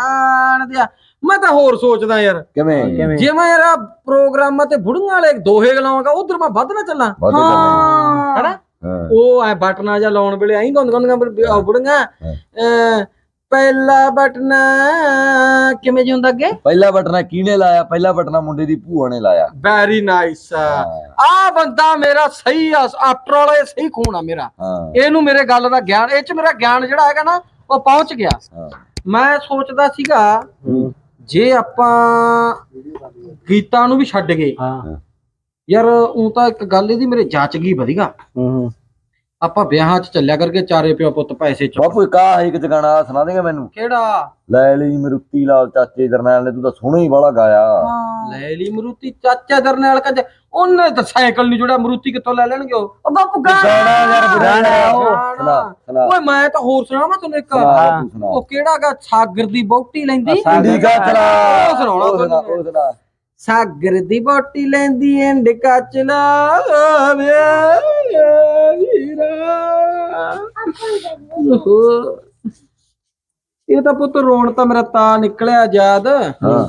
ਹਾਣ ਦਿਆ। ਮੈਂ ਤਾਂ ਹੋਰ ਸੋਚਦਾ ਯਾਰ। ਕਿਵੇਂ? ਜੇ ਮੈਂ ਯਾਰ ਪ੍ਰੋਗਰਾਮਾਂ ਤੇ ਬੁੜੀਆਂ ਵਾਲੇ ਦੋਹੇ ਲਾਵਾਂਗਾ ਉਧਰ ਮੈਂ ਵੱਧ ਨਾ ਚੱਲਾਂ। ਹਾਂ। ਹਨਾ? ਉਹ ਐ ਬਟਨਾ ਜਾਂ ਲਾਉਣ ਵੇਲੇ ਐਂ ਗੰਦ ਗੰਦ ਬੁੜੀਆਂ ਅਹ, ਪਹਿਲਾ ਬਟਨਾ ਕਿਵੇਂ ਜੀ ਹੁੰਦਾ ਅੱਗੇ? ਪਹਿਲਾ ਬਟਨਾ ਕਿਹਨੇ ਲਾਇਆ? ਪਹਿਲਾ ਬਟਨਾ ਮੁੰਡੇ ਦੀ ਭੂਆ ਨੇ ਲਾਇਆ। ਵੈਰੀ ਨਾਈਸ ਆ ਬੰਦਾ ਮੇਰਾ ਸਹੀ ਆ ਆਫਟਰ ਆਲ ਇਹ ਸਹੀ ਖੂਨ ਆ ਮੇਰਾ। ਹਾਂ। ਇਹਨੂੰ ਮੇਰੇ ਗੱਲ ਦਾ ਗਿਆਨ ਇਹ ਚ ਮੇਰਾ ਗਿਆਨ ਜਿਹੜਾ ਹੈਗਾ ਨਾ ਉਹ ਪਹੁੰਚ ਗਿਆ। ਹਾਂ। ਮੈਂ ਸੋਚਦਾ ਸੀਗਾ ਜੇ ਆਪਾਂ ਗੀਤਾਂ ਨੂੰ ਵੀ ਛੱਡ ਗਏ ਹਾਂ। ਯਾਰ ਉਹ ਤਾਂ ਇੱਕ ਗੱਲ ਇਹਦੀ ਮੇਰੇ ਜਾਚ ਗਈ ਵਧੀਆ। ਹੂੰ। ਆਪਾਂ ਵਿਆਹਾਂ 'ਚ ਚੱਲਿਆ ਕਰਕੇ ਚਾਰੇ ਪਿਓ ਪੁੱਤ ਪੈਸੇ ਚ ਬਾਪੂ ਇੱਕ ਆ ਇੱਕ ਜਗਾਣਾ ਸੁਣਾ ਦੇਗਾ ਮੈਨੂੰ। ਕਿਹੜਾ? ਲੈ ਲਈ ਮਰੁੱਤੀ ਲਾਲ ਚਾਚੇ ਜਰਨੈਲ ਨੇ ਤੂੰ ਤਾਂ ਸੋਹਣਾ ਹੀ ਵਾਲਾ ਗਾਇਆ। ਲੈ ਲਈ ਮਰੂਤੀ ਚਾਚਾ ਦਰਨੈਲ ਕੰਜ ਉਹਨੇ ਤਾਂ ਸਾਈਕਲ ਨਹੀਂ ਜੁੜਿਆ ਮਰੂਤੀ ਕਿੱਥੋਂ ਲੈ ਲੈਣਗੇ ਉਹ? ਉਹ ਬਾਪੂ ਗਾ ਗਾਣਾ ਯਾਰ ਬੁਰਾ। ਸੁਣਾ ਸੁਣਾ। ਓਏ ਮੈਂ ਤਾਂ ਹੋਰ ਸੁਣਾਵਾਂ ਤੈਨੂੰ ਇੱਕ। ਸੁਣਾ ਬਾਪੂ ਸੁਣਾ। ਉਹ ਕਿਹੜਾਗਾ ਸਾਗਰ ਦੀ ਬੋਟੀ ਲੈਂਦੀ? ਇੰਡੀਕਾ ਚਲਾ ਉਹ ਸੁਣਾਉਣਾ ਉਹ ਸੁਣਾ ਤੁਹਾਨੂੰ। ਉਹ ਸੁਣਾ। ਸਾਗਰ ਦੀ ਬੋਟੀ ਲੈਂਦੀ ਇੰਡਿਕਾ ਚਲਾਵੇ ਵੀਰਾ। ਓਹੋ। ਇਹ ਤਾਂ ਪੁੱਤ ਰੋਣ ਤਾਂ ਮੇਰਾ ਤਾਂ ਨਿਕਲਿਆ ਯਾਦ। ਹਾਂ।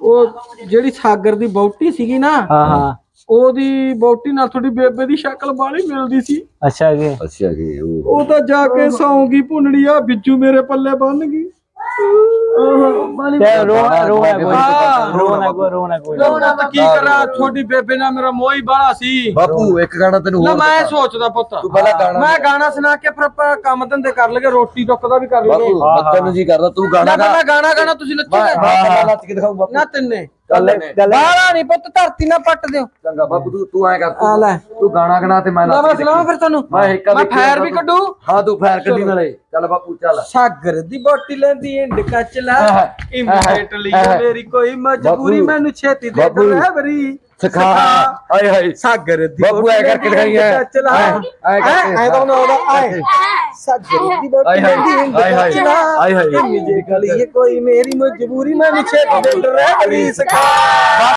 ਉਹ ਜਿਹੜੀ ਸਾਗਰ ਦੀ ਬੋਟੀ ਸੀਗੀ ਨਾ ਹਾਂ ਹਾਂ। ਉਹਦੀ ਬੋਟੀ ਨਾਲ ਤੁਹਾਡੀ ਬੇਬੇ ਦੀ ਸ਼ਕਲ ਬਾਲੀ ਮਿਲਦੀ ਸੀ। ਅੱਛਾ ਜੀ। ਅੱਛਾ ਜੀ ਉਹ। ਉਹ ਤਾਂ ਜਾ ਕੇ ਸੌਂਗੀ ਭੁੰਨੜੀ ਆ ਬਿੱਜੂ ਮੇਰੇ ਪੱਲੇ ਬੰਨ ਗਈ। ਤੇ ਰੋ ਰੋ ਨਾ ਕੋਈ ਹਾਂ। ਰੋ ਨਾ ਕੋਈ ਰੋ ਨਾ ਕੋਈ ਲੋਣਾ ਤਾਂ ਕੀ ਕਰਾਂ? ਤੁਹਾਡੀ ਬੇਬੇ ਨਾਲ ਮੇਰਾ ਮੋਹ ਹੀ ਬਾਲਾ ਸੀ। ਬਾਪੂ ਇੱਕ ਗਾਣਾ ਤੈਨੂੰ ਨਾ ਹੋਰ ਮੈਂ ਦੱਸਾਂ। ਸੋਚਦਾ ਪੁੱਤ। ਤੂੰ ਪਹਿਲਾਂ ਗਾਣਾ ਮੈਂ ਗਾਣਾ ਸੁਣਾ ਕੇ ਫਿਰ ਆਪਾਂ ਕੰਮ ਧੰਦੇ ਕਰ ਲਗੇ ਰੋਟੀ ਟੁੱਕ ਦਾ ਵੀ ਕਰ ਲਗੇ ਬਾਪੂ ਬੱਚਨ ਨੂੰ ਜੀ ਕਰਦਾ ਤੂੰ ਗਾਣਾ ਗਾ। ਗਾਣਾ ਗਾਣਾ ਤੁਸੀਂ ਮੈਂ ਨੱਚੋਗੇ ਮੈਂ ਨੱਚ ਕੇ ਦਿਖਾਉਂ ਬਾਪੂ। ਨਾ ਤਿੰਨੇ। ਬਾਲਾ ਨਹੀਂ ਪੁੱਤ ਧਰਤੀ ਨਾ ਪੱਟ ਦਿਓ। ਚੰਗਾ ਬਾਪੂ ਤੂੰ ਤੂੰ ਐ ਕਰ ਆ ਤੂੰ- ਲੈ। ਤੂੰ ਗਾਣਾ ਗਣਾ ਤੇ ਮੈਂ ਨਾ ਨੱਚ ਮੈਂ ਕੇ ਸੁਣਾਵਾਂ ਫਿਰ ਤੁਹਾਨੂੰ। ਮੈਂ ਇੱਕ ਮੈਂ ਫਾਇਰ ਵੀ ਕੱਢੂ। ਹਾਂ ਤੂੰ ਫਾਇਰ ਕੱਢੀ ਨਾਲੇ। ਚੱਲ ਬਾਪੂ ਚੱਲ। ਸਾਗਰ ਦੀ ਬੋਟੀ ਲੈਂਦੀ ਚਲਾ ਆਹ, ਇਮੀਡੀਏਟਲੀ ਆਹ, ਮੇਰੀ ਕੋਈ ਮਜਬੂਰੀ। ਬਾਪੂ, ਮੈਨੂੰ ਛੇਤੀ ਦੇ ਬਾਪੂ, ਡਰਾਈਵਰੀ। ਸਿਖਾ। ਹਾਏ ਹਾਏ। ਸਾਗਰ ਦੀ ਬਾਪੂ ਐ ਕਰਕੇ ਦਿਖਾਈ ਐ। ਐ ਐ ਤਾਂ ਉਹਦਾ ਐ ਸਾਗਰ ਦੀ ਬੋਟੀ ਹਾਏ ਹਾਏ, ਹਾਏ ਹਾਏ। ਇਮੀਡੀਏਟਲੀ ਇਹ ਕੋਈ ਮੇਰੀ ਮਜਬੂਰੀ ਮੈਨੂੰ ਛੇਤੀ ਦੇ ਡਰਾਈਵਰੀ ਸਿਖਾ।